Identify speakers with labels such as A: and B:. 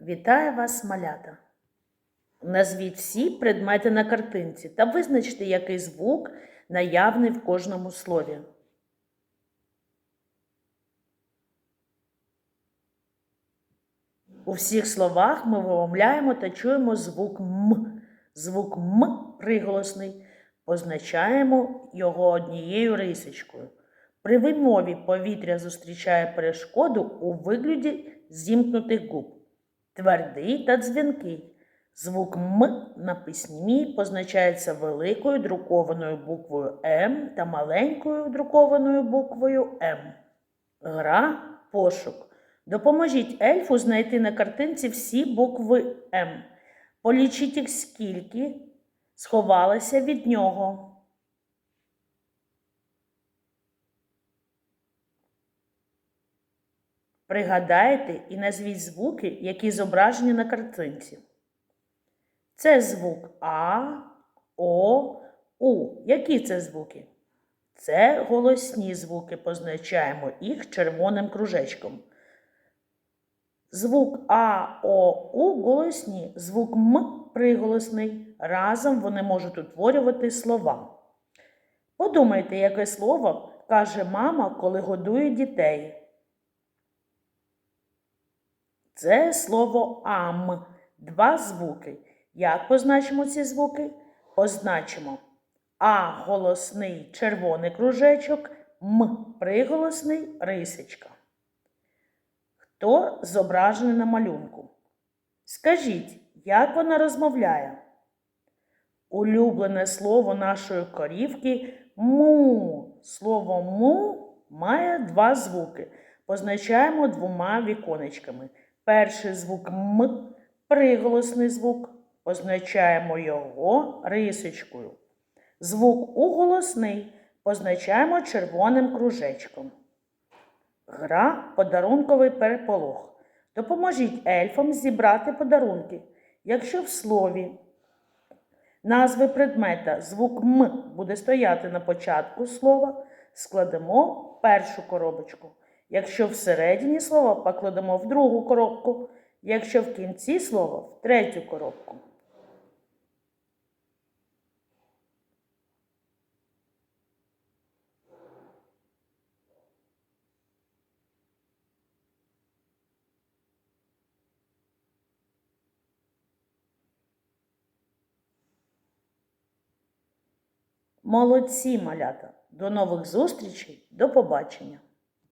A: Вітаю вас, малята! Назвіть всі предмети на картинці та визначте, який звук наявний в кожному слові. У всіх словах ми вимовляємо та чуємо звук М. Звук М приголосний. Позначаємо його однією рисочкою. При вимові повітря зустрічає перешкоду у вигляді зімкнутих губ. Твердий та дзвінкий. Звук М на письмі позначається великою друкованою буквою М та маленькою друкованою буквою М. Гра пошук. Допоможіть ельфу знайти на картинці всі букви М. Полічіть їх скільки сховалося від нього. Пригадайте і назвіть звуки, які зображені на картинці. Це звук А, О, У. Які це звуки? Це голосні звуки, позначаємо їх червоним кружечком. Звук А, О, У голосні, звук М приголосний. Разом вони можуть утворювати слова. Подумайте, яке слово каже мама, коли годує дітей. Це слово ам. Два звуки. Як позначимо ці звуки? Позначимо А голосний червоний кружечок, М приголосний рисочка. Хто зображений на малюнку? Скажіть, як вона розмовляє? Улюблене слово нашої корівки му. Слово му має два звуки. Позначаємо двома віконечками. Перший звук М, приголосний звук, позначаємо його рисочкою. Звук У голосний позначаємо червоним кружечком. Гра подарунковий переполох. Допоможіть ельфам зібрати подарунки. Якщо в слові назви предмета звук М буде стояти на початку слова, складемо першу коробочку. Якщо всередині слова покладемо в другу коробку, якщо в кінці слова в третю коробку. Молодці, малята! До нових зустрічей, до побачення!